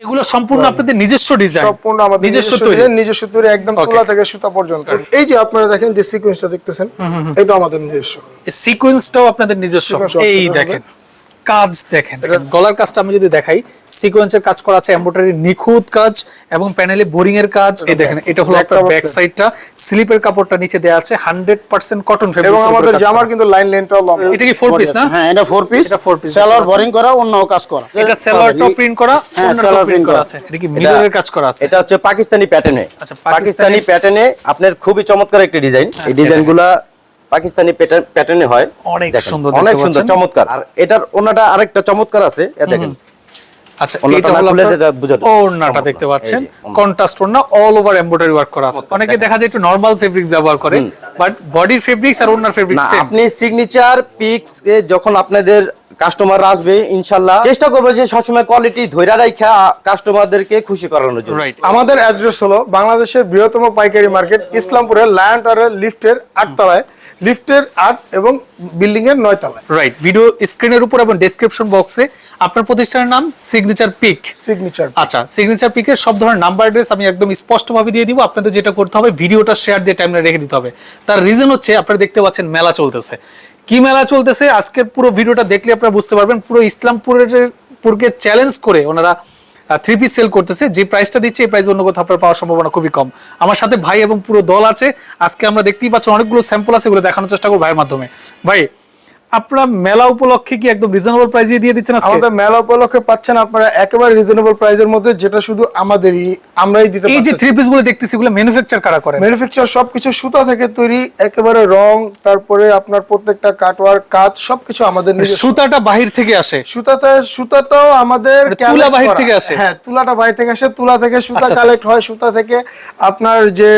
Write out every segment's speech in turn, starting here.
এগুলো সম্পূর্ণ আপনাদের নিজস্ব ডিজাইন সম্পূর্ণ আমাদের নিজস্ব তৈরি। নিজস্ব তৈরি একদম তোলা থেকে সুতা পর্যন্ত। এই যে আপনারা দেখেন যে সিকোয়েন্সটা দেখতেছেন এটা আমাদের নিজস্ব। সিকোয়েন্সটাও আপনাদের নিজস্ব। এই দেখেন কাজ দেখেন। গলার কাজটা আমি যদি দেখাই সিকোয়েন্সের কাজ করা আছে এমব্রয়ডারি নিখুঁত কাজ এবং প্যানেলে বোরিং এর কাজ। এই দেখেন এটা হলো আপনার ব্যাক সাইডটা স্লিপের কাপড়টা নিচে দেওয়া আছে 100% কটন ফেব্রিক এবং আমাদের জামার কিন্তু লাইন লেন্থটাও লম্বা। এটা কি ফোর পিস না? হ্যাঁ এটা ফোর পিস এটা four piece সেলার বোরিং করা অন্য কাজ করা। এটা সেলোয়ারটাও প্রিন্ট করা হ্যাঁ সেলার প্রিন্ট করা আছে। এটা কি মিররের কাজ করা আছে? এটা হচ্ছে পাকিস্তানি প্যাটার্নে আচ্ছা, পাকিস্তানি- পাকিস্তানি প্যাটার্নে আপনার খুবই চমৎকার একটা ডিজাইন এই ডিজাইনগুলা পাকিস্তানি প্যাটার্নে হয়। অনেক সুন্দর অনেক সুন্দর চমৎকার। আর এটার ওনাটা আরেকটা চমৎকার আছে। এ দেখেন আচ্ছা এটা হলো খুলে আপনার এটা বোঝাতে- ওড়নাটা দেখতে পাচ্ছেন। এই যে, ওড়না। কন্ট্রাস্ট ওড়না অল ওভার এমব্রয়ডারি ওয়ার্ক করা আছে। অনেকে দেখা যায় একটু নরমাল ফেব্রিক ব্যবহার করে বাট বডির ফেব্রিক্স আর ওড়নার ফেব্রিক সেম আপনি সিগনেচার পিক্স এ যখন আপনাদের কাস্টমার আসবে ইনশাল্লাহ চেষ্টা করব যে সবসময় কোয়ালিটি ধৈর্য রাখা কাস্টমারদেরকে খুশি করানোর জন্য। আমাদের অ্যাড্রেস হলো বাংলাদেশের বৃহত্তম পাইকারি মার্কেট ইসলামপুরের লায়ন টাওয়ারের লিফটের আটতলায়। লিফটের আট এবং বিল্ডিং এর নয় তলায়। রাইট ভিডিও স্ক্রিনের উপর এবং ডেসক্রিপশন বক্সে আপনার প্রতিষ্ঠানের নাম সিগনেচার পিক সিগনেচার আচ্ছা সিগনেচার পিকের সব ধরনের নাম্বার অ্যাড্রেস আমি একদম স্পষ্টভাবে দিয়ে দিব আপনাদের যেটা করতে হবে ভিডিওটা শেয়ার দিয়ে টাইমলাইনে রেখে দিতে হবে। তার রিজন হচ্ছে আপনারা দেখতে পাচ্ছেন মেলা চলতেছে। কি মেলা চলতেছে? আজকের পুরো ভিডিওটা দেখলে আপনারা বুঝতে পারবেন পুরো ইসলামপুরের পুরকে চ্যালেঞ্জ করে ওনারা থ্রি পিস সেল করতেছে। যে প্রাইসটা দিচ্ছে, এই প্রাইস অন্য কোথাও আপনার পাওয়ার সম্ভাবনা খুবই কম। আমার সাথে ভাই এবং পুরো দল আছে। আজকে আমরা দেখতেই পাচ্ছি অনেকগুলো স্যাম্পল আছে, এগুলো দেখানোর চেষ্টা করব ভাইয়ের মাধ্যমে। ভাই আপনারা মেলা উপলক্ষে কি একদম রিজনেবল প্রাইসে দিয়ে দিচ্ছেন আজকে? আমাদের মেলা উপলক্ষে পাচ্ছেন আপনারা একেবারে রিজনেবল প্রাইসের মধ্যে যেটা শুধু আমাদেরই আমরাই দিতে পারি এই যে থ্রি পিসগুলো দেখতেছি এগুলো ম্যানুফ্যাকচার কারা করে ম্যানুফ্যাকচার সবকিছু সুতা থেকে তৈরি একেবারে রং তারপরে আপনার প্রত্যেকটা কাটওয়ার কাজ সবকিছু আমাদের নিজস্ব। সুতাটা বাহির থেকে আসে? সুতাটা সুতাটাও আমাদের মানে তুলা বাহির থেকে আসে? হ্যাঁ তুলাটা বাহির থেকে আসে তুলা থেকে সুতা আচ্ছা, আচ্ছা। কালেক্ট হয় সুতা থেকে আপনার যে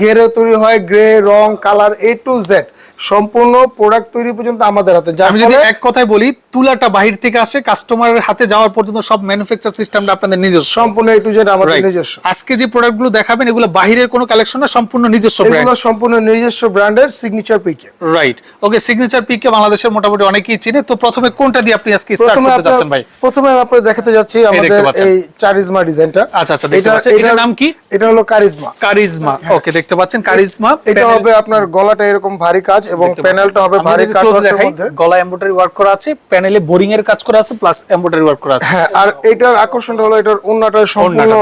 গেরে তৈরি হয় গ্রে রং কালার এ টু জেড সম্পূর্ণ প্রোডাক্ট তৈরি পর্যন্ত আমাদের হাতে। আমি যদি এক কথায় বলি তুলাটা বাহির থেকে আসে কাস্টমারের হাতে যাওয়ার পর্যন্ত সব ম্যানুফ্যাকচার সিস্টেমটা আপনাদের নিজস্ব। সম্পূর্ণ এ টু জেড আমাদের নিজস্ব। আজকে যে প্রোডাক্টগুলো দেখাবেন এগুলো বাহিরের কোনো কালেকশন না সম্পূর্ণ নিজস্ব ব্র্যান্ড এগুলো সম্পূর্ণ নিজস্ব ব্র্যান্ডের সিগনেচার পিকে রাইট ওকে সিগনেচার পিকে বাংলাদেশের মোটামুটি অনেকেই চিনে। তো প্রথমে কোনটা দিয়ে আপনি আজকে স্টার্ট করতে আপনার- যাচ্ছেন ভাই? প্রথমে আমি আপনাদের দেখাতে যাচ্ছি আমাদের এই চারিজমা ডিজাইনটা আচ্ছা, আচ্ছা, দেখতে পাচ্ছেন। এটার নাম কি? এটা হলো কারিজমা কারিজমা ওকে দেখতে পাচ্ছেন। কারিজমা এটা হবে আপনার গলাটা এরকম ভারী কাজ এবং প্যানেলটা হবে ভারী কাঠের মধ্যে। গলা এমব্রয়ডারি ওয়ার্ক করা আছে প্যানেলে বোরিং এর কাজ করা আছে প্লাস এমব্রয়ডারি ওয়ার্ক করা আছে। হ্যাঁ আর এটার আকর্ষণটা হলো এটার ওন্নাটা সম্পূর্ণ?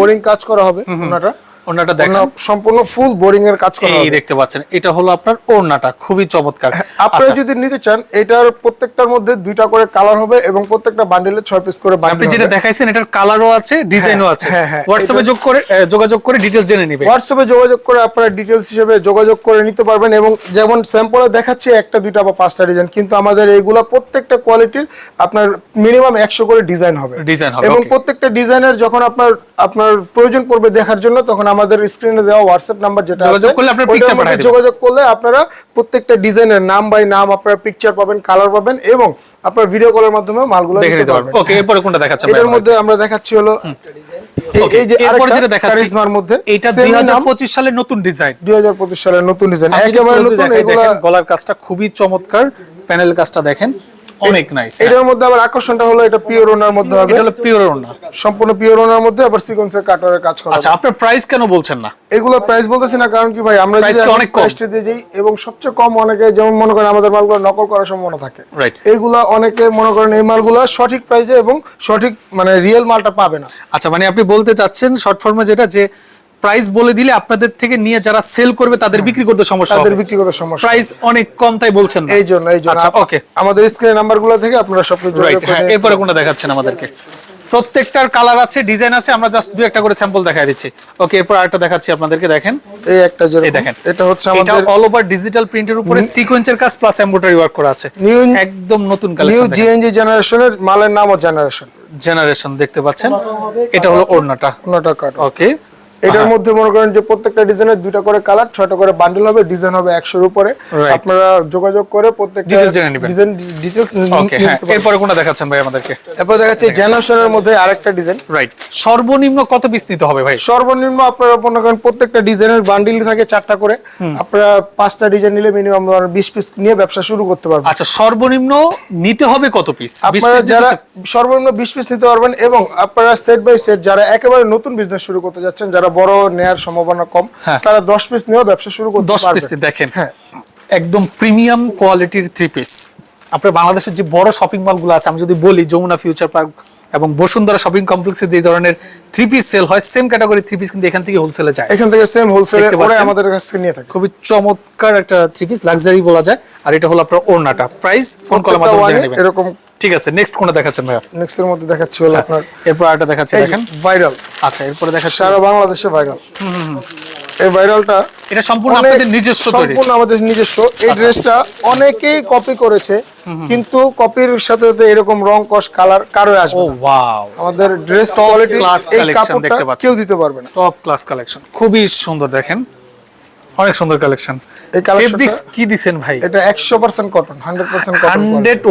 বোরিং কাজ করা হবে ওন্নাটা ওনাটা দেখেন। সম্পূর্ণ ফুল বোরিং এর কাজ করা এই দেখতে পাচ্ছেন এটা হলো আপনার ওড়নাটা খুবই চমৎকার। আপনারা আচ্ছা, যদি নিতে চান এটার প্রত্যেকটার মধ্যে দুইটা করে কালার হবে এবং প্রত্যেকটা বান্ডেলে ছয় পিস করে আপনি যেটা দেখাইছেন এটার কালারও আছে ডিজাইনও আছে। হ্যাঁ, হ্যাঁ, হোয়াটসঅ্যাপে যোগ করে যোগাযোগ করে ডিটেলস জেনে নিবে। হোয়াটসঅ্যাপে যোগাযোগ করে আপনারা ডিটেলস হিসেবে যোগাযোগ করে নিতে পারবেন এবং যেমন স্যাম্পলে দেখাচ্ছে একটা দুইটা বা পাঁচটা ডিজাইন কিন্তু আমাদের এইগুলা প্রত্যেকটা কোয়ালিটির আপনার মিনিমাম একশো করে ডিজাইন হবে। Design হবে, এবং প্রত্যেকটা ডিজাইনের যখন আপনার আপনার প্রয়োজন পড়বে দেখার জন্য তখন আমাদের স্ক্রিনে দেওয়া হোয়াটসঅ্যাপ নাম্বার যেটা যোগাযোগ করলে আপনারা পিকচার। যোগাযোগ করলে আপনারা প্রত্যেকটা ডিজাইনের নাম বাই নাম আপনারা পিকচার পাবেন কালার পাবেন এবং আপনার ভিডিও কলের মাধ্যমে মালগুলো দেখে নিতে পারবেন। ওকে এরপরে কোনটা দেখাচ্ছেন এটার মধ্যে আমরা দেখাচ্ছি হলো এই- যে আরেকটা যেটা দেখাচ্ছি কারিজমার মধ্যে এটা same দুই নাম, সালের নতুন ডিজাইন 2025 সালের নতুন ডিজাইন একেবারে নতুন এগুলা গলার কাজটা খুবই চমৎকার। প্যানেল কাজটা দেখেন অনেক নাইস এটার মধ্যে আবার আকর্ষণটা হলো এটা পিওর ওনার মধ্যে হবে। এটা হলো পিওর ওড়না সম্পূর্ণ পিওর ওনার মধ্যে আবার সিকোয়েন্সের কাটারের কাজ করা আচ্ছা আপনার প্রাইস কেন বলছেন না? এগুলো প্রাইস বলতেছি না কারণ কি ভাই আমরা যদি অনেক? প্রাইসটা দিয়ে যাই এবং সবচেয়ে কম অনেকে যেমন মনে করেন আমাদের মালগুলো নকল করার সম্ভাবনা থাকে। Right. এইগুলা অনেকে মনে করেন এই মালগুলো সঠিক প্রাইসে এবং সঠিক মানে রিয়েল মালটা পাবে না। আচ্ছা মানে আপনি বলতে চাচ্ছেন শর্ট ফর্মে যেটা যে প্রাইস বলে দিলে আপনাদের থেকে নিয়ে যারা সেল করবে তাদের বিক্রি করতে সমস্যা তাদের বিক্রি করতে সমস্যা প্রাইস অনেক কম তাই বলছেন এই জন্য এই জন্য। আচ্ছা ওকে আমাদের স্ক্রিন নাম্বারগুলো থেকে আপনারা সবকিছু হ্যাঁ এরপরে কোনটা দেখাচ্ছেন আমাদেরকে? প্রত্যেকটার কালার আছে ডিজাইন আছে আমরা জাস্ট দুই একটা করে স্যাম্পল দেখা দিচ্ছি। ওকে এরপর আরেকটা দেখাচ্ছি আপনাদেরকে দেখেন। এই একটা এই দেখেন। এটা হচ্ছে আমাদের এটা অল ওভার ডিজিটাল প্রিন্টের উপরে সিকোয়েন্সের কাজ প্লাস এমব্রয়ডারি ওয়ার্ক করা আছে। নিউ একদম নতুন কালেকশন নিউ জিএনজি জেনারেশনের মালের নামও জেনারেশন জেনারেশন দেখতে পাচ্ছেন? এটা হলো ওড়নাটা। ওরনাটা কাট ওকে এটার মধ্যে মনে করেন যে প্রত্যেকটা ডিজাইনের দুইটা করে কালার ছয়টা করে বান্ডেল হবে ডিজাইন হবে একশোর উপরে। আপনারা যোগাযোগ করে প্রত্যেকটা Details জেনে নেবেন। ডিজাইন ডিটেলস হ্যাঁ এরপরে কোনটা দেখাচ্ছেন ভাই আমাদেরকে? এরপর দেখাচ্ছি জেনারেশনের মধ্যে আরেকটা ডিজাইন রাইট সর্বনিম্ন কত পিস নিতে হবে ভাই? সর্বনিম্ন আপনারা মনে করেন প্রত্যেকটা ডিজাইনের বান্ডিল থাকে চারটা করে। আপনারা পাঁচটা ডিজাইন নিলে মিনিমাম বিশ পিস নিয়ে ব্যবসা শুরু করতে পারবেন। আচ্ছা সর্বনিম্ন নিতে হবে কত পিস আপনারা যারা সর্বনিম্ন বিশ পিস নিতে পারবেন এবং আপনারা সেট বাই সেট যারা একেবারে নতুন বিজনেস শুরু করতে যাচ্ছেন যারা বড় নেয়ার সম্ভাবনা কম। হ্যাঁ। তারা দশ পিস নিয়েও ব্যবসা শুরু করতে দশ পিস দেখেন হ্যাঁ। একদম প্রিমিয়াম কোয়ালিটির থ্রি পিস আপনার বাংলাদেশের যে বড় শপিং মলগুলো আছে আমি যদি বলি যমুনা ফিউচার পার্ক এবং বসুন্ধরা শপিং কমপ্লেক্সে যে ধরনের থ্রি পিস সেল হয় সেম ক্যাটাগরি থ্রি পিস কিন্তু এখান থেকে হোলসেলে যায়। এখান থেকে সেম হোলসেলে পাচ্ছেন? আমাদের কাছ থেকে নিয়ে থাকে। খুবই চমৎকার একটা থ্রি পিস লাক্সারি বলা যায়। আর এটা হলো আপনার ওড়নাটা। প্রাইস ফোন কলের মাধ্যমে জেনে প্রত্যেকটা নেবেন এরকম ঠিক আছে নেক্সট কোনটা দেখাচ্ছেন ভাইয়া? নেক্সট এর মধ্যে দেখাচ্ছি হলো আপনার এরপর আরেকটা দেখাচ্ছি দেখেন। ভাইরাল আচ্ছা এরপরে দেখাচ্ছি। সারা বাংলাদেশে ভাইরাল এই ভাইরালটা এটা সম্পূর্ণ আপনাদের নিজস্ব তৈরি। সম্পূর্ণ আমাদের নিজস্ব। এই ড্রেসটা অনেকেই কপি করেছে কিন্তু কপির সাথে সাথে এরকম রং কস কালার কারও ও আসবে না। ওয়াও আমাদের ড্রেস কোয়ালিটি এই collection কাপড়টা দেখতে পাচ্ছেন। কেউ দিতে পারবে না। টপ ক্লাস কালেকশন খুবই সুন্দর দেখেন। অনেক সুন্দর কালেকশন এই ফেব্রিক্স কি ভাই? এটা একশো percent cotton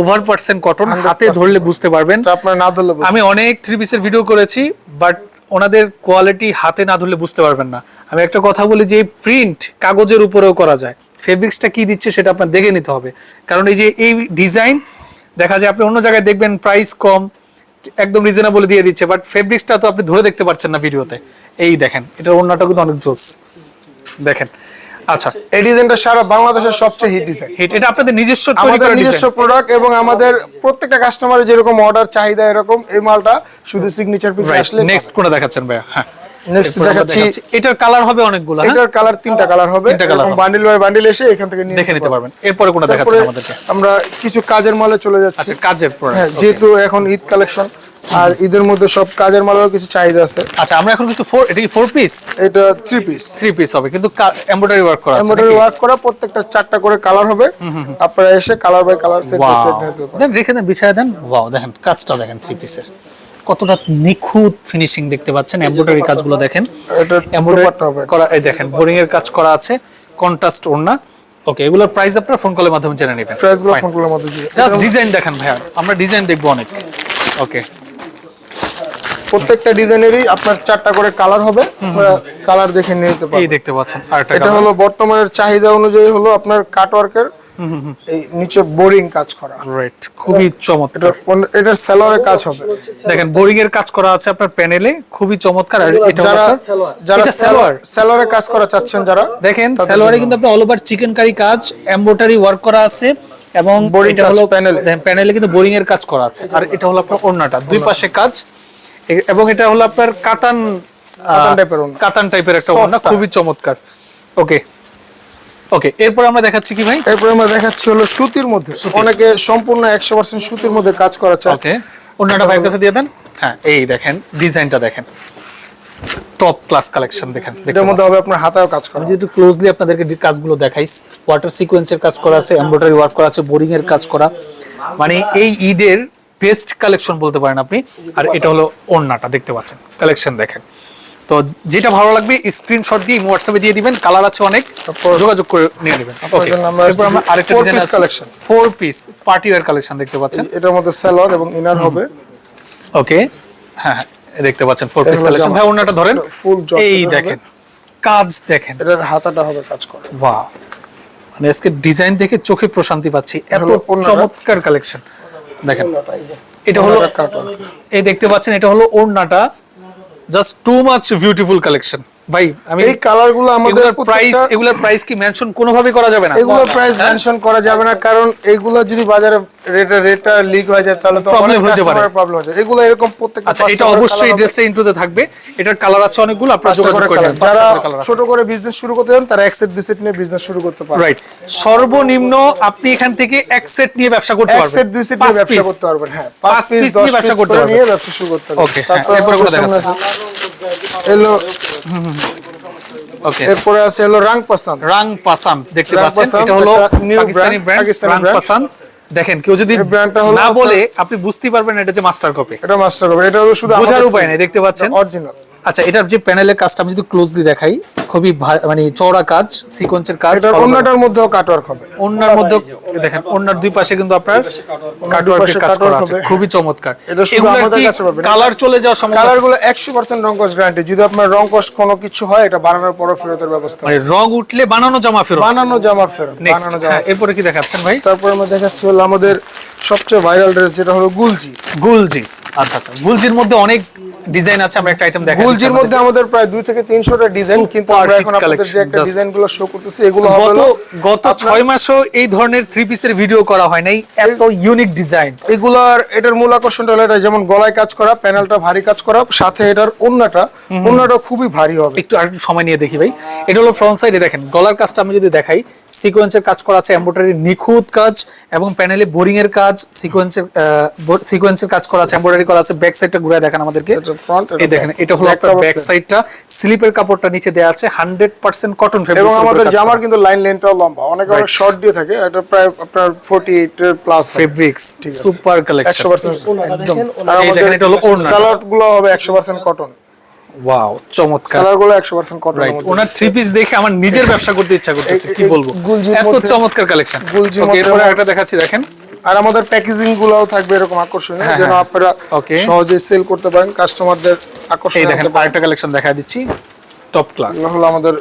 over percent cotton হাতে ধরলে বুঝতে পারবেন। আপনার না ধরলে আমি অনেক থ্রি পিসের ভিডিও করেছি বাট ওনাদের কোয়ালিটি হাতে না ধরলে বুঝতে পারবেন না। আমি একটা কথা বলি যে প্রিন্ট কাগজের উপরেও করা যায়। ফেব্রিক্সটা কি দিচ্ছে সেটা আপনার দেখে নিতে হবে। কারণ এই যে এই ডিজাইন দেখা যায় আপনি অন্য জায়গায় দেখবেন প্রাইস কম একদম রিজনেবল দিয়ে দিচ্ছে বাট ফেব্রিক্সটা তো আপনি ধরে দেখতে পারছেন না ভিডিওতে এই দেখেন এটার অন্যটা কিন্তু অনেক জোস। দেখেন আচ্ছা এই ডিজাইনটা সারা বাংলাদেশের সবচেয়ে হিট ডিজাইন এটা- এটা আপনাদের নিজস্ব আমাদের নিজস্ব প্রোডাক্ট এবং আমাদের প্রত্যেকটা কাস্টমারের যেরকম অর্ডার চাহিদা এরকম এই মালটা শুধু সিগনেচার পিস আসলে নেক্সট কোনটা দেখাচ্ছেন ভাইয়া? হ্যাঁ নেক্সট দেখাচ্ছি দেখাচ্ছি। এটার কালার হবে অনেকগুলো হ্যাঁ? এটার কালার তিনটা কালার হবে এরকম বান্ডিল বাই বান্ডিল এসে এখান থেকে নিয়ে দেখে নিতে পারবেন। এরপরে কোনটা দেখাচ্ছেন আমাদেরকে? আমরা কিছু কাজের মালে চলে যাচ্ছি। আচ্ছা কাজের হ্যাঁ প্রোডাক্ট যেহেতু এখন ঈদ কালেকশন আর ঈদের মধ্যে সব কাজের মালেরও কিছু চাহিদা আছে। আচ্ছা আমরা এখন কিছু ফোর এটা কি ফোর পিস এটা থ্রি পিস থ্রি পিস হবে কিন্তু এমব্রয়ডারি ওয়ার্ক করা এমব্রয়ডারি ওয়ার্ক করা প্রত্যেকটা চারটা করে কালার হবে। আপনারা এসে colour by colour set set নিতে পারেন দেন রেখে দেন বিছায় দেন। ওয়াও দেখেন কাজটা দেখেন থ্রি পিসের কতটা নিখুঁত ফিনিশিং দেখতে পাচ্ছেন এমব্রয়ডারি কাজগুলো দেখেন। এটা এমব্রয়ডারি করা এই দেখেন বোরিং এর কাজ করা আছে কন্ট্রাস্ট ওড়না। ওকে এগুলোর প্রাইস আপনারা ফোন কলের মাধ্যমে জেনে নেবেন। প্রাইসগুলো ফোন করার মধ্যে দিয়ে জাস্ট ডিজাইন দেখেন ভাইয়া আমরা ডিজাইন দেখব অনেক। ওকে প্রত্যেকটা ডিজাইনেরই আপনার চারটা করে কালার হবে। কালার দেখে নিতে এই দেখতে পাচ্ছেন এটা। হলো বর্তমানের চাহিদা অনুযায়ী হলো আপনার কাট ওয়ার্কের এই নিচে বোরিং কাজ করা। রাইট খুবই চমৎকার। এটা সেলরের কাজ হবে। দেখেন বোরিং এর কাজ করা আছে আপনার প্যানেলে খুবই চমৎকার। আর এটা যারা যারা কাজ করা চাচ্ছেন যারা দেখেন কিন্তু আপনি অল ওভার চিকেন কারি কাজ এমব্রয়ডারি ওয়ার্ক করা আছে এবং এটা হলো panel প্যানেলে কিন্তু বোরিং এর কাজ করা আছে। আর এটা হলো আপনার ওড়নাটা দুই পাশে কাজ এবং এটা হলো আপনার কাতান কাতান টাইপের কাতান টাইপের একটা ওড়না খুবই চমৎকার। ওকে ওকে এরপর আমরা দেখাচ্ছি কি ভাই? এরপরে আমরা দেখাচ্ছি হলো সুতির মধ্যে। অনেকে সম্পূর্ণ একশো পার্সেন্ট সুতির মধ্যে কাজ করা চায়। ওকে ওড়নাটা ভাইয়ের কাছে দিয়ে দেন। হ্যাঁ এই দেখেন ডিজাইনটা দেখেন। টপ ক্লাস কালেকশন দেখেন এটার মধ্যে হবে আপনার হাতাও কাজ করা। আমি যেহেতু ক্লোজলি আপনাদেরকে কাজগুলো দেখাইস ওয়াটার সিকোয়েন্সের কাজ করা আছে এমব্রয়ডারি ওয়ার্ক করা আছে বোরিং এর কাজ করা। মানে এই ঈদের বেস্ট কালেকশন বলতে পারেন আপনি আর এটা হলো ওড়নাটা দেখতে পাচ্ছেন কালেকশন দেখেন। তো যেটা ভালো লাগবে স্ক্রিনশট দিয়ে হোয়াটসঅ্যাপে দিয়ে দিবেন কালার আছে অনেক যোগাযোগ করে নিয়ে নেবেন। ওকে আমরা এরপর আমরা আরেকটা ডিজাইন আছে collection। Four piece party wear collection দেখতে পাচ্ছেন। এটার মধ্যে সেলর এবং ইনার হবে। ওকে হ্যাঁ হ্যাঁ, দেখতে পাচ্ছেন ফোর পিস কালেকশন। ভাই ওড়নাটা ধরেন job এই দেখেন কাজ দেখেন। এটার হাতাটা হবে কাজ করে। বাহ মানে আজকে ডিজাইন দেখে চোখে প্রশান্তি পাচ্ছি এত চমৎকার কালেকশন দেখেন। এটা হলো। এই দেখতে পাচ্ছেন এটা হলো ওড়নাটা। Just too much beautiful collection ভাই আমি এই কালারগুলো আমাদের প্রাইস এগুলোর প্রাইস কি মেনশন কোনোভাবে করা যাবে না। এগুলোর প্রাইস হ্যাঁ? মেনশন করা যাবে না কারণ এগুলো যদি বাজারে রেটটা রেটটা লিক হয়ে যায় তাহলে তো Problem হতে পারে। প্রবলেম হয়ে যায়। এগুলো এরকম প্রত্যেকটা আচ্ছা এটা অবশ্যই ড্রেসে ইন্টুতে থাকবে। এটার কালার আছে অনেকগুলো আপনারা যোগাযোগ করে করে নেবেন যারা ছোট করে বিজনেস শুরু করতে চান তারা এক সেট দুই সেট নিয়ে বিজনেস শুরু করতে পারে রাইট সর্বনিম্ন আপনি এখান থেকে এক সেট নিয়ে ব্যবসা করতে এক পারবেন। সেট দুই সেট নিয়ে ব্যবসা করতে পারবেন হ্যাঁ। পাঁচ পিস নিয়ে ব্যবসা করতে পারবেন। নিয়ে ব্যবসা শুরু করতে পারবেন। Okay, হ্যাঁ, তারপর এরপরে কোনটা আছে এলো ওকে এরপরে আছে হলো রাং পাসান রাং পাসান দেখতে পাচ্ছেন? এটা হলো পাকিস্তানি ব্র্যান্ড রাং পাসান দেখেন কেউ যদি না বলে আপনি বুঝতে পারবেন এটা যে মাস্টার কপি এটা মাস্টার কপি এটা হলো শুধু বোঝার উপায় নেই দেখতে পাচ্ছেন? অরিজিনাল আচ্ছা এটার যে প্যানেলের কাজটা আমি যদি ক্লোজলি দেখাই খুবই মানে চওড়া কাজ সিকোয়েন্সের কাজ এটার অন্যটার মধ্যেও কাটওয়ার্ক হবে। অন্যার মধ্যে দেখেন অন্যার দুই পাশে কিন্তু আপনার কাটওয়ার্কের কাজ করা আছে হবে। খুবই চমৎকার। এটা শুধু আমাদের কি কাছে পাবেন। কালার চলে যাওয়ার সম্ভাবনা? কালারগুলো একশো পার্সেন্ট রং কস গ্যারান্টি যদি আপনার রং কস কোনো কিছু হয় এটা বানানোর পর ফেরতের ব্যবস্থা মানে রং উঠলে বানানো জামা ফেরত। বানানো জামা ফেরত নেক্সট বানানো জামা এরপরে কি দেখাচ্ছেন ভাই? তারপরে আমরা দেখাচ্ছি হলো আমাদের সবচেয়ে ভাইরাল ড্রেস যেটা হলো গুলজি। গুলজি। আচ্ছা আচ্ছা। গুলজির মধ্যে অনেক ডিজাইন আছে আমরা একটা আইটেম দেখাই গুলজির মধ্যে আমাদের প্রায় দুই থেকে তিনশোটা ডিজাইন কিন্তু আমরা এখন আপনাদের যে একটা just- ডিজাইনগুলো শো করতেছি এগুলো গত গত ছয় মাসও এই ধরনের থ্রি পিসের ভিডিও করা হয় নাই এত ইউনিক ডিজাইন এগুলার এটার মূল আকর্ষণটা হলো এটা যেমন গলায় কাজ করা প্যানেলটা ভারী কাজ করা সাথে এটার ওন্নাটা ওন্নাটা খুবই ভারী হবে। একটু আর সময় নিয়ে দেখি ভাই। এটা হলো ফ্রন্ট সাইডে দেখেন গলার কাজটা আমি যদি দেখাই সিকোয়েন্সের কাজ করা আছে এমব্রয়ডারি নিখুঁত কাজ এবং প্যানেলে বোরিং এর কাজ সিকোয়েন্সের সিকোয়েন্সের কাজ করা আছে এমব্রয়ডারি করা আছে ব্যাক সাইডটা ঘুরে দেখেন আমাদেরকে। এটা front, এটা এই দেখেন এটা হলো আপনার ব্যাক সাইডটা স্লিপের কাপড়টা নিচে দেওয়া আছে হান্ড্রেড পার্সেন্ট কটন এবং আমাদের জামার কিন্তু লাইন লেন্থটাও লম্বা। অনেক অনেক শর্ট দিয়ে থাকে এটা প্রায় আপনার ফোর্টি এইট এর প্লাস ফেব্রিক্স সুপার কালেকশন একশো পার্সেন্ট একদম। এই দেখেন এটা হলো ওড়না স্যালাডগুলো হবে একশো পার্সেন্ট কটন ওয়াও চমৎকার। রাইট ওনার থ্রি পিস দেখে আমার নিজের ব্যবসা করতে ইচ্ছা করতেছে কি বলব? এত চমৎকার কালেকশন গুলজির ওকে এরপরে একটা দেখাচ্ছি দেখেন। আর আমাদের প্যাকেজিং গুলোও থাকবে এরকম আকর্ষণীয় হ্যাঁ, যেন হ্যাঁ। আপনারা সহজে সেল করতে পারেন কাস্টমারদের আকর্ষণ দেখেন আরেকটা কালেকশন দেখা দিচ্ছি টপ ক্লাস হলো আমাদের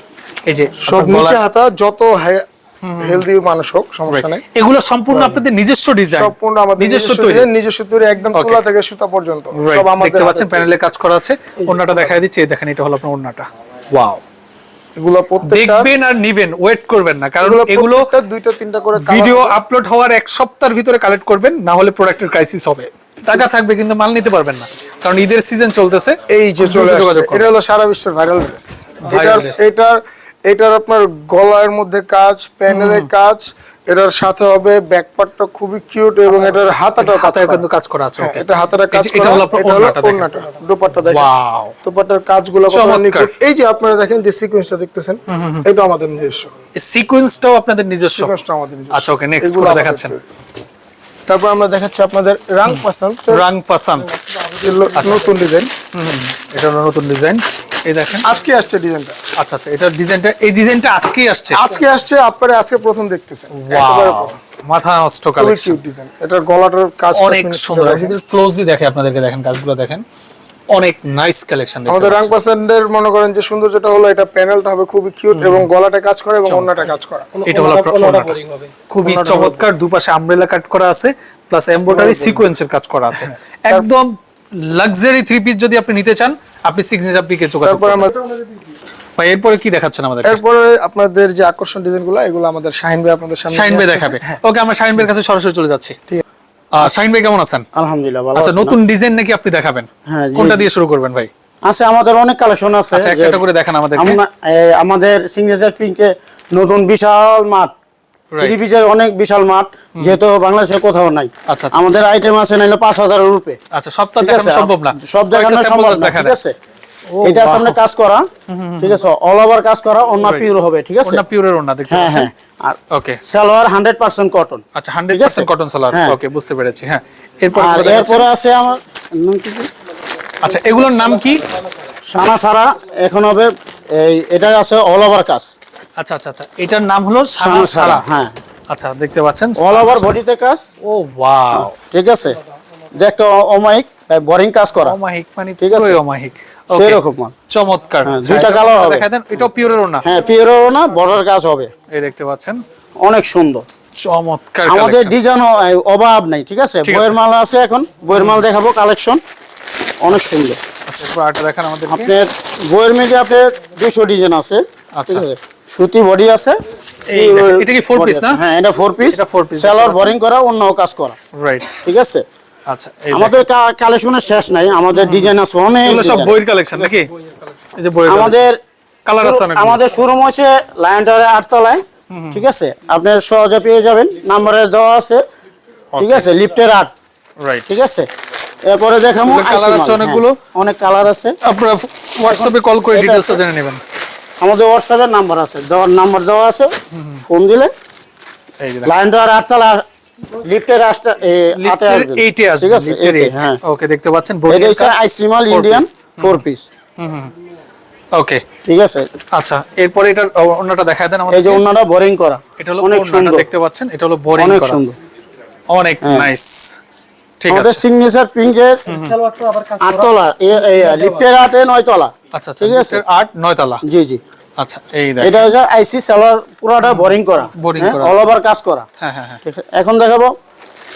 এই যে সব নিচে হাতা যত হেলদি মানুষ হোক সমস্যা নেই। এগুলো সম্পূর্ণ আপনাদের নিজস্ব ডিজাইন সম্পূর্ণ আমাদের নিজস্ব তৈরি। নিজস্ব তৈরি একদম. তুলা থেকে সুতা পর্যন্ত। সব আমাদের দেখতে পাচ্ছেন প্যানেলে কাজ করা আছে। ওন্নাটা দেখাই দিচ্ছি এই দেখেন এটা হলো আপনার ওন্নাটা ওয়াও এগুলো দেখবেন আর নিবেন ওয়েট করবেন না কারণ এগুলো দুইটা তিনটা করে ভিডিও আপলোড হওয়ার এক সপ্তাহের ভিতরে কালেক্ট করবেন না হলে প্রোডাক্টের ক্রাইসিস হবে। টাকা থাকবে কিন্তু মাল নিতে পারবেন না কারণ ঈদের সিজন চলতেছে। এই যে চলে। এটা হলো সারা বিশ্বের ভাইরাল ড্রেস এটার এটার এটার আপনার গলার মধ্যে কাজ প্যানেলের কাজ এটার সাথে হবে ব্যাক পার্টটা খুবই কিউট এবং এটার হাতাটাও কাজ হাতায় কিন্তু কাজ করা আছে হ্যাঁ, এটা হাতাটা কাজ এটা করা হলো এটা হলো ওড়নাটা। দোপাট্টা দেখেন। ওয়াও দোপাট্টার কাজগুলো কত। এই যে আপনারা দেখেন যে সিকোয়েন্সটা দেখতেছেন এটা আমাদের নিজস্ব। এই সিকোয়েন্সটাও আপনাদের নিজস্ব? সিকোয়েন্সটা আমাদের নিজস্ব। আচ্ছা ওকে নেক্সট কোনটা দেখাচ্ছেন। তারপর আমরা দেখাচ্ছি আপনাদের রাং পাসান রাং পাসান আচ্ছা। নতুন ডিজাইন এটা নতুন ডিজাইন এই দেখেন। আজকে আসছে ডিজাইনটা। আচ্ছা আচ্ছা এটা ডিজাইনটা এই ডিজাইনটা আজকেই আসছে। আজকে আসছে আপনারা আজকে প্রথম দেখতেছেন। একেবারে ওয়াও প্রথম। মাথা নষ্ট খুবই কালেকশন ডিজাইন এটার গলাটার কাজ অনেক সুন্দর। আমি যদি ক্লোজলি দেখে আপনাদেরকে দেখেন কাজগুলো দেখেন। অনেক নাইস কালেকশন আমাদের রাং পাসান্ডের মনে করেন যে সৌন্দর্যটা হলো এটা প্যানেলটা হবে খুবই কিউট এবং গলাটা কাজ করে এবং অন্যটা কাজ করা। এটা হলো খুবই চমৎকার। দুপাশে আমব্রেলা কাট করা আছে প্লাস এমব্রয়ডারি সিকোয়েন্সের কাজ করা আছে। হ্যাঁ। একদম লাক্সারি থ্রি পিস যদি আপনি নিতে চান আপনি সিগনেচার পিকে যোগাযোগ ভাই এরপরে কি দেখাচ্ছেন আমাদের এরপরে আপনাদের যে আকর্ষণ ডিজাইনগুলো এগুলো আমাদের শাহিন ভাই আপনাদের সামনে শাহিন ভাই দেখাবে। ওকে আমরা শাহিন ভাইয়ের কাছে সরাসরি চলে যাচ্ছি। ঠিক আছে। শাহিন ভাই কেমন আছেন? আলহামদুলিল্লাহ ভালো আচ্ছা আছেন নতুন ডিজাইন নাকি আপনি দেখাবেন? হ্যাঁ, জি, কোনটা দিয়ে শুরু করবেন ভাই? আছে আমাদের অনেক কালেকশন আছে। আচ্ছা একটা করে দেখান এ, আমাদের সিগনেচার পিঙ্কে নতুন বিশাল মাঠ. থ্রি পিসের অনেক বিশাল মাঠ যেহেতু বাংলাদেশে কোথাও নাই। আচ্ছা, আচ্ছা। আমাদের আইটেম আছে নাইলে পাঁচ হাজারের রূপে। আচ্ছা সবটা দেখানো সম্ভব না। সব দেখানো সম্ভব না ঠিক আছে? এটা সামনে কাজ করা ঠিক আছে? অল ওভার কাজ করা পিওর হবে ঠিক আছে? পিওরের দেখতে হ্যাঁ হ্যাঁ। আর okay salwar hundred percent cotton আচ্ছা হান্ড্রেড ঠিক আছে? Percent cotton salwar. হ্যাঁ। ওকে বুঝতে পেরেছি হ্যাঁ। এরপর আর এরপরে আছে আমার? আচ্ছা এগুলোর নাম কি? সানা সারা এখন হবে এই এটা আছে অল ওভার কাজ। আচ্ছা আচ্ছা আচ্ছা। এটার নাম হলো সানা সারা সারা হ্যাঁ। আচ্ছা দেখতে পাচ্ছেন? অল ওভার বডিতে কাজ? ও ওয়াও ঠিক আছে? দেখতে অমায়িক বোরিং কাজ করা। অমাহিক মানে ঠিক আছে। সেরকম চমৎকার। হ্যাঁ, দুইটা এটা হবে। দেখা দেন এটাও পিওরের হ্যাঁ না বর্ডার কাজ হবে। এই দেখতে পাচ্ছেন। অনেক সুন্দর। চমৎকার আমাদের ডিজাইন অভাব নাই ঠিক আছে? বইয়ের মাল আছে এখন। বইয়ের মাল দেখাবো কালেকশন অনেক সুন্দর। আচ্ছা, দেখান আমাদেরকে। আপনার বইয়ের মধ্যে আপনার দুশো ডিজাইন আছে। আচ্ছা। আছে? সুতি বডি আছে। এটা কি four body piece আছে। না? হ্যাঁ এটা ফোর পিস এটা four piece, সেলার বোরিং করা অন্য কাজ করা। রাইট ঠিক আছে? আচ্ছা আমাদের কালেকশনের শেষ নাই আমাদের ডিজাইন আছে অনেক এগুলো সব বইয়ের কালেকশন নাকি? এই যে বইয়ের আমাদের কালার আছে। আমাদের শোরুম হচ্ছে লায়নটারে আটতলায়। ঠিক আছে? আপনি সহজে পেয়ে যাবেন। নাম্বারে দেওয়া আছে। ঠিক আছে? লিফটের আট। রাইট ঠিক আছে? এরপরে দেখাবো আইসি আছে অনেকগুলো? হ্যাঁ, অনেক কালার আছে। আপনারা হোয়াটসঅ্যাপে কল করে ডিটেইলসটা জেনে নেবেন। আমাদের হোয়াটসঅ্যাপের নাম্বার আছে। দেওয়ার নাম্বার দেওয়া আছে। ফোন দিলে দেখেন। লাইনটার আটতলা লিফটের আটটা আটে। এইটে আসবে। ঠিক আছে? হ্যাঁ। ওকে দেখতে পাচ্ছেন এটা হচ্ছে ইন্ডিয়ান ফোর পিস ওকে ঠিক আছে? আচ্ছা এরপরে এটা অন্যটা দেখায় দেন এই যে বোরিং করা। এটা হলো অনেক সুন্দর। দেখতে পাচ্ছেন? এটা হলো বোরিং অনেক সুন্দর। অনেক হ্যাঁ। নাইস ঠিক আমাদের আছে। সিগনেচার পিঙ্কের আটতলা লিফটের হাতে নয় তলা আচ্ছা আচ্ছা ঠিক আছে। আট নয় তলা। জি জি। আচ্ছা এই এটা হচ্ছে আইসি সেলার পুরোটা বোরিং করা। অল ওভার কাজ করা। হ্যাঁ হ্যাঁ হ্যাঁ। ঠিক আছে এখন দেখাবো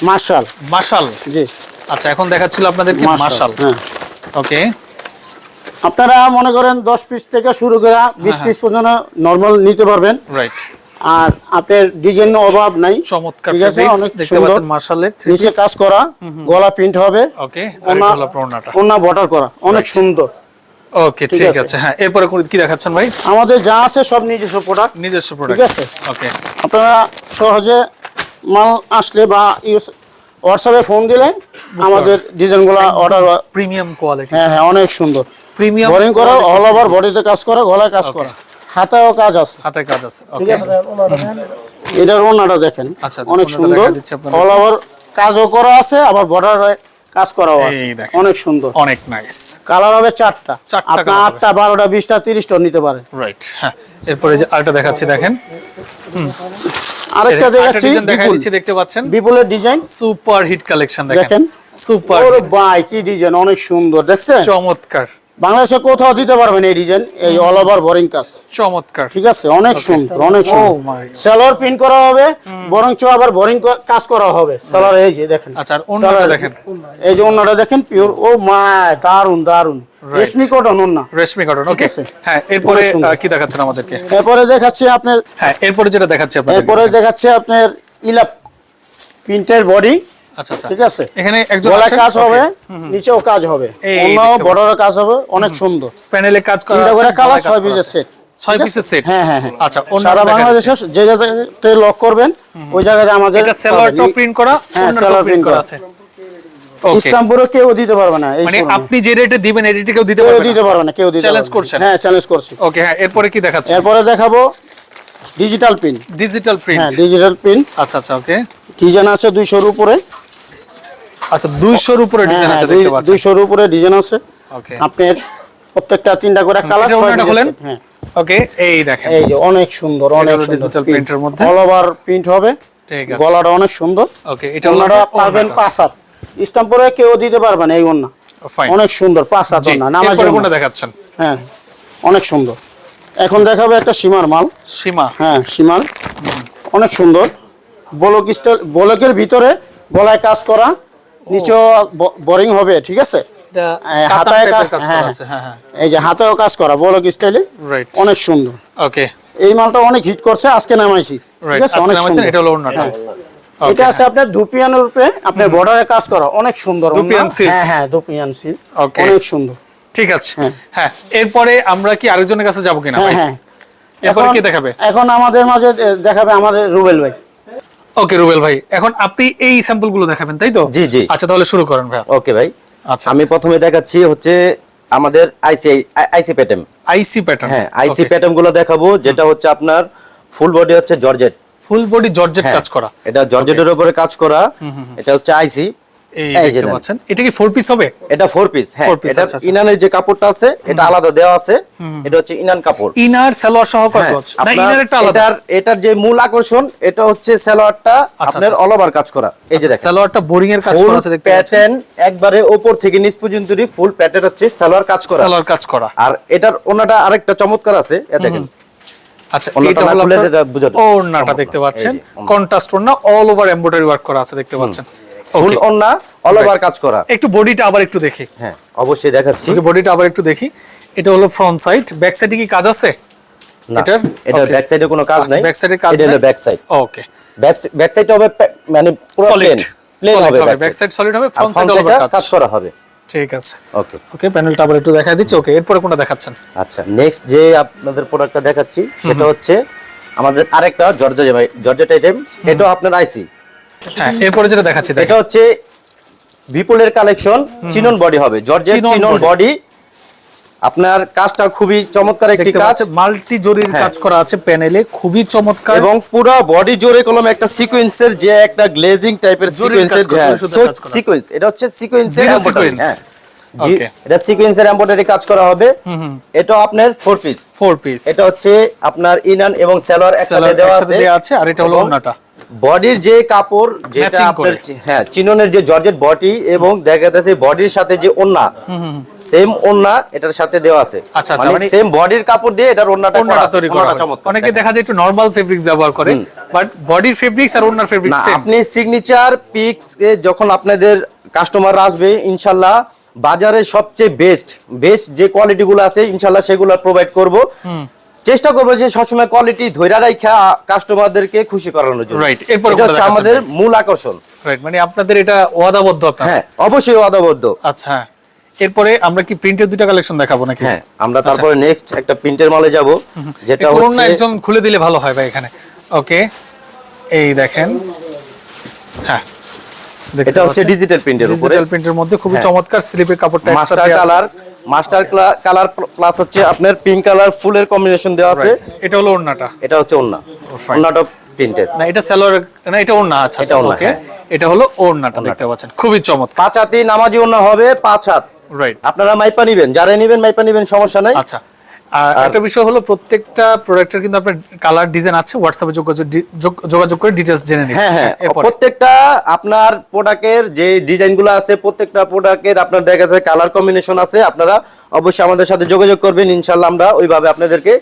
মার্শাল মাশাল জি। আচ্ছা এখন দেখাচ্ছিল আপনাদেরকে মাশাল হ্যাঁ। ওকে আপনারা মনে করেন দশ পিস থেকে শুরু করে বিশ হ্যাঁ। পিস পর্যন্ত নর্মাল নিতে পারবেন। রাইট আর আপনার ডিজাইন অভাব নাই। চমৎকার ঠিক আছে অনেক সুন্দর। মার্শালের নিচে কাজ করা গলা প্রিন্ট হবে। ওকে ওনা বর্ডার করা অনেক সুন্দর। ওকে ঠিক আছে। হ্যাঁ এরপরে কি দেখাচ্ছেন ভাই? আমাদের যা আছে সব নিজস্ব প্রোডাক্ট নিজস্ব প্রোডাক্ট ঠিক আছে। ওকে আপনারা সহজে মাল আসলে বা ইউজ হোয়াটসঅ্যাপে ফোন দিলে আমাদের ডিজাইনগুলো অর্ডার প্রিমিয়াম কোয়ালিটি হ্যাঁ হ্যাঁ অনেক সুন্দর। প্রিমিয়াম বোরিং করা অল ওভার বডিতে কাজ করা গলায় কাজ করা। হাতেও কাজ আছে। হাতে কাজ আছে। ঠিক আছে? এটার ওনাটা দেখেন। আচ্ছা, অনেক সুন্দর। অল ওভার কাজও করা আছে আবার বর্ডারে কাজ করা আছে। অনেক সুন্দর। অনেক নাইস কালার হবে চারটা। আপনার আটটা বারোটা বিশটা তিরিশটা নিতে পারে। রাইট হ্যাঁ। এরপরে যে আরেকটা দেখাচ্ছি দেখেন। আরেকটা দেখাচ্ছি বিপুল। দেখতে পাচ্ছেন? বিপুলের ডিজাইন সুপার হিট কালেকশন দেখেন। সুপার ভাই কি ডিজাইন অনেক সুন্দর দেখছেন? চমৎকার। বাংলাদেশে কোথাও দিতে পারবেন এই ডিজাইন এই অল ওভার বোরিং কাজ। চমৎকার। ঠিক আছে অনেক সুন্দর অনেক Oh সুন্দর সেলর প্রিন্ট করা হবে বরং চো আবার বোরিং কাজ করা হবে। সেলর এই যে দেখেন আচ্ছা, Seller- দেখেন। এই যে ওন্নাটা দেখেন পিওর ও মা দারুণ দারুণ রেশমি কটন ওন্না রেশমি কটন ওকে হ্যাঁ এরপরে। কি দেখাচ্ছেন আমাদেরকে? এরপরে দেখাচ্ছি আপনার হ্যাঁ এরপরে যেটা দেখাচ্ছি আপনাদের এরপরে দেখাচ্ছি আপনার ইলাপ প্রিন্টের বডি ঠিক আছে? এখানে গলায় কাজ হবে নিচেও কাজ হবে। অন্য দেখতে কাজ হবে অনেক সুন্দর। প্যানেলে কাজ করা তিনটা করে কালার ছয় পিসের সেট ছয় পিসের সেট হ্যাঁ হ্যাঁ হ্যাঁ। আচ্ছা সারা বাংলাদেশে যে জায়গাতে লক করবেন ওই জায়গাতে আমাদের এটা সেলোয়ারটাও প্রিন্ট করা হ্যাঁ, অন্যটাও প্রিন্ট করা করা। আছে। ওকে। কেউ দিতে পারবে না মানে আপনি যে রেটে দিবেন এই রেটে কেউ দিতে দিতে পারবে না কেউ দিতে করছেন? হ্যাঁ চ্যালেঞ্জ করছি। ওকে হ্যাঁ এরপরে কি এরপরে দেখাবো ডিজিটাল প্রিন্ট ডিজিটাল প্রিন্ট হ্যাঁ ডিজিটাল প্রিন্ট আচ্ছা আচ্ছা ওকে। ডিজাইন আছে দুইশোর উপরে। আচ্ছা 200 এর উপরে হ্যাঁ ডিজাইন হ্যাঁ আছে দেখতে পাচ্ছেন। দুইশোর উপরে ডিজাইন আছে। ওকে আপনার প্রত্যেকটা তিনটা করে কালার এটা ছয় ওড়নাটা piece খোলেন। set, হ্যাঁ। ওকে এই দেখেন। এই যে অনেক সুন্দর অনেক print এর মধ্যে। অল ওভার প্রিন্ট হবে। ঠিক আছে। গলাটা অনেক সুন্দর। ওকে এটা ওনারা ওড়নাটা। পাঁচ হাত। কেউ দিতে পারবে না এই ওন্না অনেক সুন্দর পাঁচ হাত নামাজ কোনটা দেখাচ্ছেন? হ্যাঁ অনেক সুন্দর। এখন দেখাবে একটা সীমার মাল। সীমা? হ্যাঁ সীমার। অনেক সুন্দর। বলক স্টাইল বলকের ভিতরে গলায় কাজ করা নিচেও বোরিং হবে ঠিক আছে? হাতায় কাজ হ্যাঁ হ্যাঁ হ্যাঁ। এই যে কাজ করা বলক স্টাইলে অনেক সুন্দর। ওকে এই মালটা অনেক হিট করছে আজকে নামাইছি। ঠিক আছে? অনেক সুন্দর। এটা হলো ওড়নাটা। এটা আছে আপনার ধুপিয়ানের উপরে আপনার বর্ডারে কাজ করা অনেক সুন্দর ধুপিয়ান silk। হ্যাঁ হ্যাঁ ধুপিয়ান সিল Okay. অনেক সুন্দর। ঠিক আছে। হ্যাঁ। এরপরে আমরা কি আরেকজনের কাছে যাব কিনা হ্যাঁ ভাই? হ্যাঁ। এরপরে এখন- কি দেখাবে? এখন আমাদের মাঝে দেখাবে আমাদের রুবেল ভাই। ওকে রুবেল ভাই এখন আপনি এই স্যাম্পলগুলো দেখাবেন তাই তো? জি, জি। আচ্ছা তাহলে শুরু করেন ভাই ওকে ভাই। আচ্ছা। আমি প্রথমে দেখাচ্ছি হচ্ছে আমাদের আইসি আইসি প্যাটার্ন আইসি প্যাটার্ন হ্যাঁ আইসি প্যাটার্নগুলো দেখাবো যেটা হচ্ছে আপনার ফুল বডি হচ্ছে জর্জেট ফুল বডি জর্জেট কাজ করা। এটা জর্জেটের উপরে কাজ করা। এটা হচ্ছে আইসি এই এই দেখতে পাচ্ছেন। এটা কি ফোর পিস হবে? এটা ফোর পিস হ্যাঁ। এটা। ইনানের যে কাপড়টা আছে এটা আলাদা দেওয়া আছে। এটা হচ্ছে ইনান কাপড়। ইনার সালোয়ার সহ কত না আপনার আলাদা। এটার এটার যে মূল আকর্ষণ এটা হচ্ছে সালোয়ারটা আপনার। অল ওভার কাজ করা। এই যে দেখেন। সালোয়ারটা বোরিং এর কাজ করা আছে দেখতে পাচ্ছেন। প্যাটার্ন একবারে উপর থেকে নিচ পর্যন্ত ফুল প্যাটার্ন হচ্ছে সালোয়ার কাজ করা। সালোয়ার কাজ করা। আর এটার ওনাটা আরেকটা চমৎকার আছে এ দেখেন। আচ্ছা এটা না হলো ওড়নাটা দেখতে পাচ্ছেন। কন্ট্রাস্ট ওড়না। অল ওভার এমব্রয়ডারি ওয়ার্ক করা আছে দেখতে পাচ্ছেন। ফুল ওন্না অল ওভার কাজ করা। একটু বডিটা আবার একটু দেখি। হ্যাঁ অবশ্যই দেখাচ্ছি। বডিটা আবার একটু দেখি। এটা হলো ফ্রন্ট সাইড ব্যাক সাইডে কি কাজ আছে? এটার? এটা ব্যাক সাইডে কোনো কাজ আচ্ছা, নাই। side এ কাজ এটা হলো ব্যাক সাইড ওকে ব্যাক সাইডটা হবে মানে পুরো প্লেন প্লেন হবে ব্যাক সাইড সলিড হবে ফ্রন্ট সাইড সাইডে কাজ। করা হবে। ঠিক আছে। ওকে ওকে প্যানেলটা আবার একটু দেখা দিচ্ছি। ওকে এরপরে কোনটা দেখাচ্ছেন? আচ্ছা নেক্সট যে আপনাদের প্রোডাক্টটা দেখাচ্ছি সেটা হচ্ছে আমাদের আরেকটা জর্জেট জর্জেট আইটেম এটাও আপনার আইসি এরপরে যেটা দেখাচ্ছি এটা হচ্ছে বিপুলের কালেকশন চিনন বডি হবে। জর্জেট চিনন বডি আপনার কাজটা খুবই চমৎকার একটি কাজ। মাল্টি জরির হ্যাঁ। কাজ করা আছে প্যানেলে খুবই চমৎকার। এবং পুরো বডি জোরে কলম একটা সিকোয়েন্সের যে একটা গ্লেজিং টাইপের সিকোয়েন্সের। সিকোয়েন্স এটা হচ্ছে সিকোয়েন্সের। হ্যাঁ। এটা সিকোয়েন্সের এমব্রয়ডারি কাজ করা হবে। এটা আপনার ফোর পিস ফোর পিস এটা হচ্ছে আপনার ইনান এবং সেলোয়ার একসাথে দেওয়া আছে। আর এটা হলো এবং ওন্নাটা বডির যে কাপড় যেটা আপনার হ্যাঁ চিননের যে জর্জেট বডি এবং দেখা যাচ্ছে বডির সাথে যে ওন্না সেম ওন্না এটার সাথে দেওয়া আছে। আচ্ছা, আচ্ছা, মানে মানে- সেম বডির কাপড় দিয়ে এটার ওন্নাটা করা আছে। তৈরি করা। অনেকে দেখা যায় একটু নরমাল ফেব্রিক ব্যবহার করে বাট বডির ফেব্রিক্স আর ওন্নার ফেব্রিক সেম আপনি সিগনেচার পিক্স এ যখন আপনাদের কাস্টমার আসবে ইনশাল্লাহ বাজারে সবচেয়ে বেস্ট বেস্ট যে কোয়ালিটি গুলো আছে ইনশাল্লাহ সেগুলো প্রোভাইড করব। চেষ্টা করব যে সবসময় কোয়ালিটি ধৈর্য রাখা কাস্টমারদেরকে খুশি করানোর জন্য। Right, এরপরে এটা হচ্ছে আমাদের মূল আকর্ষণ। রাইট মানে আপনাদের এটা ওয়াদাবদ্ধ আপনার হ্যাঁ অবশ্যই অদাবদ্ধ আচ্ছা হ্যাঁ। এরপরে আমরা কি প্রিন্টের দুইটা কালেকশন দেখাবো নাকি? হ্যাঁ আমরা তারপরে নেক্সট একটা প্রিন্টের মালে যাব যেটা হচ্ছে একজন খুলে দিলে ভালো হয় ভাই এখানে। ওকে এই দেখেন। হ্যাঁ এটা হচ্ছে ডিজিটাল প্রিন্টের উপরে। ডিজিটাল প্রিন্টের মধ্যে খুবই হ্যাঁ। চমৎকার স্লিপের কাপড়টা master extra colour master colour plus হচ্ছে আপনার পিঙ্ক কালার ফুলের কম্বিনেশন দেওয়া আছে। এটা হলো ওড়নাটা। এটা হচ্ছে ওন্না ওড়নাটা ওন্নাটা প্রিন্টেড না এটা সালোয়ার না এটা ওড়না আচ্ছা এটা ওড়না, ওকে হ্যাঁ। এটা হলো ওড়নাটা দেখতে পাচ্ছেন খুবই চমৎকার। পাঁচ হাতি নামাজি ওন্না হবে পাঁচ হাত। রাইট আপনারা মাইপা নেবেন যারা নেবেন মাইপা নেবেন সমস্যা নাই। আচ্ছা। আর একটা বিষয় হলো প্রত্যেকটা প্রোডাক্টের কিন্তু আপনার কালার ডিজাইন আছে হোয়াটসঅ্যাপে যোগাযোগ যোগ- যোগাযোগ করে ডিটেলস জেনে নিন। হ্যাঁ হ্যাঁ প্রত্যেকটা আপনার প্রোডাক্টের যে ডিজাইনগুলো আছে প্রত্যেকটা প্রোডাক্টের আপনার দেখা যায় কালার কম্বিনেশন আছে আপনারা অবশ্যই আমাদের সাথে যোগাযোগ করবেন। ইনশাল্লাহ আমরা ওইভাবে আপনাদেরকে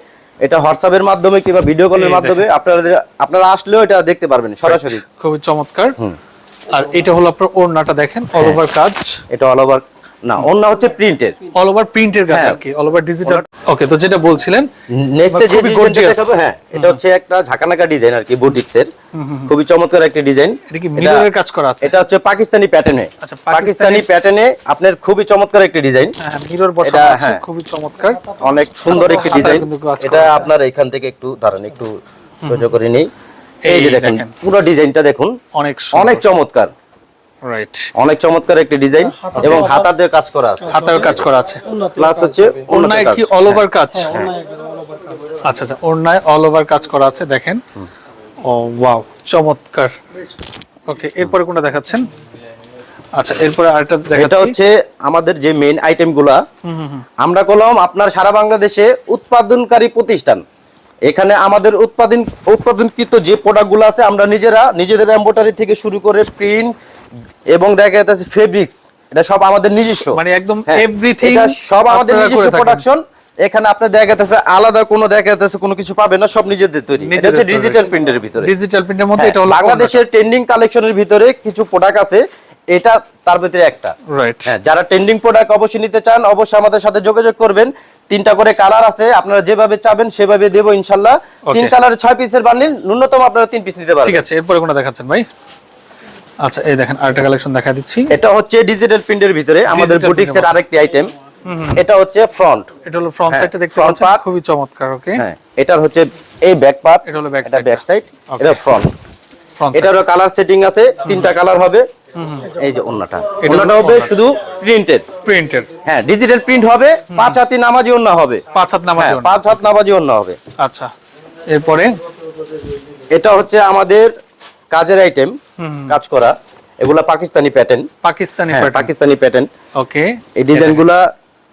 এটা হোয়াটসঅ্যাপের মাধ্যমে কিংবা ভিডিও কলের মাধ্যমে আপনাদের আপনারা আসলেও এটা দেখতে পারবেন সরাসরি। খুবই চমৎকার। আর এটা হলো আপনার ওড়নাটা দেখেন অল ওভার কাজ। এটা অল ওভার না অন্য হচ্ছে প্রিন্টের অল ওভার প্রিন্টের কাজ হ্যাঁ। আর কি অল ওভার ডিজিটাল ওকে তো যেটা বলছিলেন নেক্সট যে। দেখাবো হ্যাঁ এটা হচ্ছে একটা ঝাঁকানাকা ডিজাইন আর কি খুবই চমৎকার একটা ডিজাইন এটা কি মিররের কাজ করা আছে? এটা হচ্ছে পাকিস্তানি প্যাটার্নে আচ্ছা, পাকিস্তানি- প্যাটার্নে আপনার খুবই চমৎকার একটা ডিজাইন হ্যাঁ মিরর বসানো আছে। খুবই চমৎকার। অনেক সুন্দর আচ্ছা, একটি ডিজাইন এটা আপনার এখান থেকে একটু দাঁড়ান একটু সহ্য করে নেই। এই যে দেখেন। পুরো ডিজাইনটা দেখুন। অনেক অনেক চমৎকার। রাইট অনেক চমৎকার একটি ডিজাইন এবং হাতার দিয়ে কাজ করা আছে। হাতেও কাজ করা আছে। প্লাস হচ্ছে উন্নত কি কাজ। অল ওভার কাজ। আচ্ছা আচ্ছা ওড়নায় অল ওভার কাজ করা আছে দেখেন। ও ওয়াও চমৎকার। ওকে এরপরে কোনটা দেখাচ্ছেন? আচ্ছা এরপরে আরেকটা এটা হচ্ছে আমাদের যে মেইন আইটেমগুলা আমরা করলাম আপনার সারা বাংলাদেশে উৎপাদনকারী প্রতিষ্ঠান। এখানে আমাদের উৎপাদন উৎপাদনকৃত যে প্রোডাক্টগুলো আছে আমরা নিজেরা নিজেদের এম্বোটারি থেকে শুরু করে প্রিন্ট এবং দেখা যাচ্ছে ফেব্রিক্স এটা সব আমাদের নিজস্ব। মানে একদম হ্যাঁ, এটা সব আমাদের নিজস্ব প্রোডাকশন এখানে আপনি দেখা যাচ্ছে আলাদা কোনো দেখা যাচ্ছে কোনো কিছু পাবেন না সব নিজেদের তৈরি। এটা হচ্ছে ডিজিটাল প্রিন্টের ভিতরে। ডিজিটাল প্রিন্টের মধ্যে হ্যাঁ, এটা হলো বাংলাদেশের ট্রেন্ডিং কালেকশনের ভিতরে কিছু প্রোডাক্ট আছে এটা তার ভিতরে একটা। রাইট হ্যাঁ যারা ট্রেন্ডিং প্রোডাক্ট অবশ্যই নিতে চান অবশ্যই আমাদের সাথে যোগাযোগ করবেন। তিনটা করে কালার আছে আপনারা যেভাবে চাবেন সেভাবে দেবো ইনশাল্লাহ। তিন. কালারের ছয় পিসের বান্ডিল ন্যূনতম আপনারা তিন পিস নিতে পারবেন। ঠিক আছে এরপরে কোনটা দেখাচ্ছেন ভাই? আচ্ছা এই দেখেন আরেকটা কালেকশন দেখা দিচ্ছি। এটা হচ্ছে ডিজিটাল প্রিন্টের ভিতরে আমাদের Digital বুটিক্স এর আরেকটি আইটেম এটা হচ্ছে ফ্রন্ট এটা হলো ফ্রন্ট হ্যাঁ, সাইডটা দেখতে part। খুবই চমৎকার ওকে হ্যাঁ এটার হচ্ছে এই ব্যাক পার্ট এটা হলো ব্যাক সাইড ব্যাক সাইড এটা ফ্রন্ট ফ্রন্ট এটারও কালার সেটিং আছে তিনটা কালার হবে। এই যে অন্যটা এটা অন্যটা হবে শুধু প্রিন্টেড প্রিন্টেড হ্যাঁ ডিজিটাল প্রিন্ট হবে পাঁচ হাতি নামাজি অন্য হবে। পাঁচ হাত নামাজ হ্যাঁ পাঁচ হাত নামাজি অন্য হবে। আচ্ছা এরপরে? এটা হচ্ছে আমাদের কাজের আইটেম কাজ করা এগুলা পাকিস্তানি প্যাটার্ন পাকিস্তানি হ্যাঁ পাকিস্তানি প্যাটার্ন ওকে এই ডিজাইনগুলা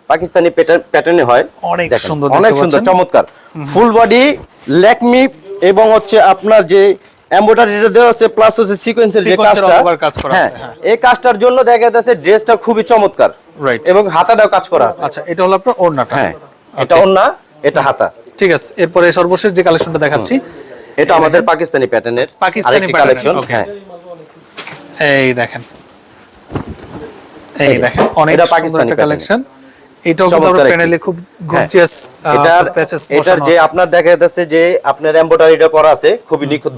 পাকিস্তানি প্যাটার্ন হয়। অনেক সুন্দর অনেক সুন্দর চমৎকার। ফুল বডি ল্যাকমি এবং হচ্ছে আপনার যে এমব্রয়ডারিটা দেওয়া আছে প্লাস হচ্ছে সিকোয়েন্সের যে কাজটা কাজ করা হ্যাঁ হ্যাঁ। এই কাজটার জন্য দেখা যাচ্ছে ড্রেসটা খুবই চমৎকার। Right. এবং হাতাটাও কাজ করা আছে। আচ্ছা এটা হলো আপনার ওড়নাটা। হ্যাঁ এটা Okay, অন্য এটা হাতা। ঠিক আছে এরপরে সর্বশেষ যে কালেকশনটা দেখাচ্ছি এটা আমাদের পাকিস্তানি প্যাটার্নের পাকিস্তানি কালেকশন হ্যাঁ। এই দেখেন। এই দেখেন অনেক পাকিস্তানি কালেকশন এটাও কিন্তু চমৎকার আমরা একটি। প্যানেলে খুব। গর্জিয়াস এটার এটার যে আপনার দেখা যাচ্ছে যে আপনার এমব্রয়ডারিটা করা আছে খুবই নিখুঁত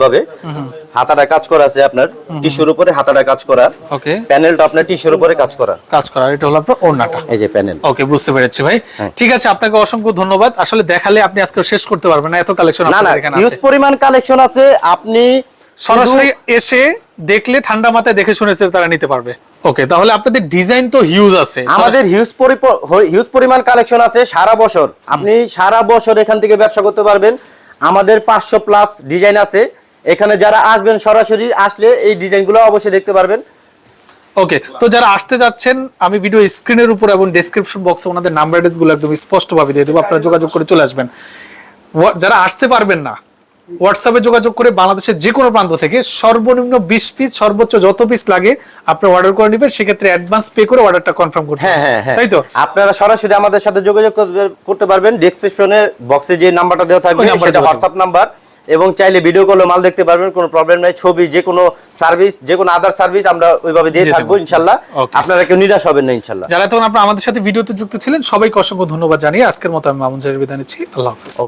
হাতাটা কাজ করা আছে আপনার। টিস্যুর উপরে হাতাটা কাজ করা। ওকে প্যানেলটা আপনার টিস্যুর উপরে কাজ করা। কাজ করা এটা হলো আপনার ওড়নাটা। এই যে প্যানেল ওকে বুঝতে পেরেছি ভাই। হ্যাঁ। ঠিক আছে আপনাকে অসংখ্য ধন্যবাদ। আসলে দেখালে আপনি আজকে শেষ করতে পারবেন না এত কালেকশন এখানে পরিমাণ কালেকশন আছে। আপনি সরাসরি এসে দেখলে ঠান্ডা মাথায় দেখে শুনে তারা নিতে পারবে। ওকে তাহলে আপনাদের ডিজাইন তো হিউজ আছে। আমাদের হিউজ হিউজ পরিমাণ কালেকশন আছে সারা বছর। আপনি সারা বছর এখান থেকে ব্যবসা করতে পারবেন। আমাদের পাঁচশো প্লাস ডিজাইন আছে। এখানে যারা আসবেন সরাসরি আসলে এই ডিজাইনগুলো অবশ্যই দেখতে পারবেন। ওকে তো যারা আসতে যাচ্ছেন আমি ভিডিও স্ক্রিনের উপর এবং ডেসক্রিপশন বক্সে ওনাদের নাম্বার অ্যাড্রেসগুলো একদম স্পষ্ট ভাবে দিয়ে দেবো। আপনারা যোগাযোগ করে চলে আসবেন। যারা আসতে পারবেন না হোয়াটসঅ্যাপে যোগাযোগ করে বাংলাদেশের যে কোনো প্রান্ত থেকে সর্বনিম্ন বিশ পিস সর্বোচ্চ যত পিস লাগে আপনি অর্ডার করে নেবেন। সেক্ষেত্রে অ্যাডভান্স পে করে অর্ডারটা কনফার্ম করতে হ্যাঁ হ্যাঁ হ্যাঁ। তাই তো? আপনারা সরাসরি আমাদের সাথে যোগাযোগ করতে পারবেন। ডেসক্রিপশনে বক্সে যে নাম্বারটা দেওয়া থাকবে সেটা হোয়াটসঅ্যাপ নাম্বার এবং চাইলে ভিডিও কলে মাল দেখতে পারবেন কোনো প্রবলেম নাই। ছবি যে কোনো সার্ভিস যে কোনো আদার সার্ভিস আমরা ওইভাবে দিয়ে থাকব। ইনশাল্লাহ। আপনারা কেউ নিরাশ হবেন না ইনশাল্লাহ। যারা তখন আপনারা আমাদের সাথে ভিডিওতে যুক্ত ছিলেন সবাইকে অসংখ্য ধন্যবাদ জানিয়ে আজকের মতো আমি মামুন জাহের বিদায় নিচ্ছি। আল্লাহ হাফিজ।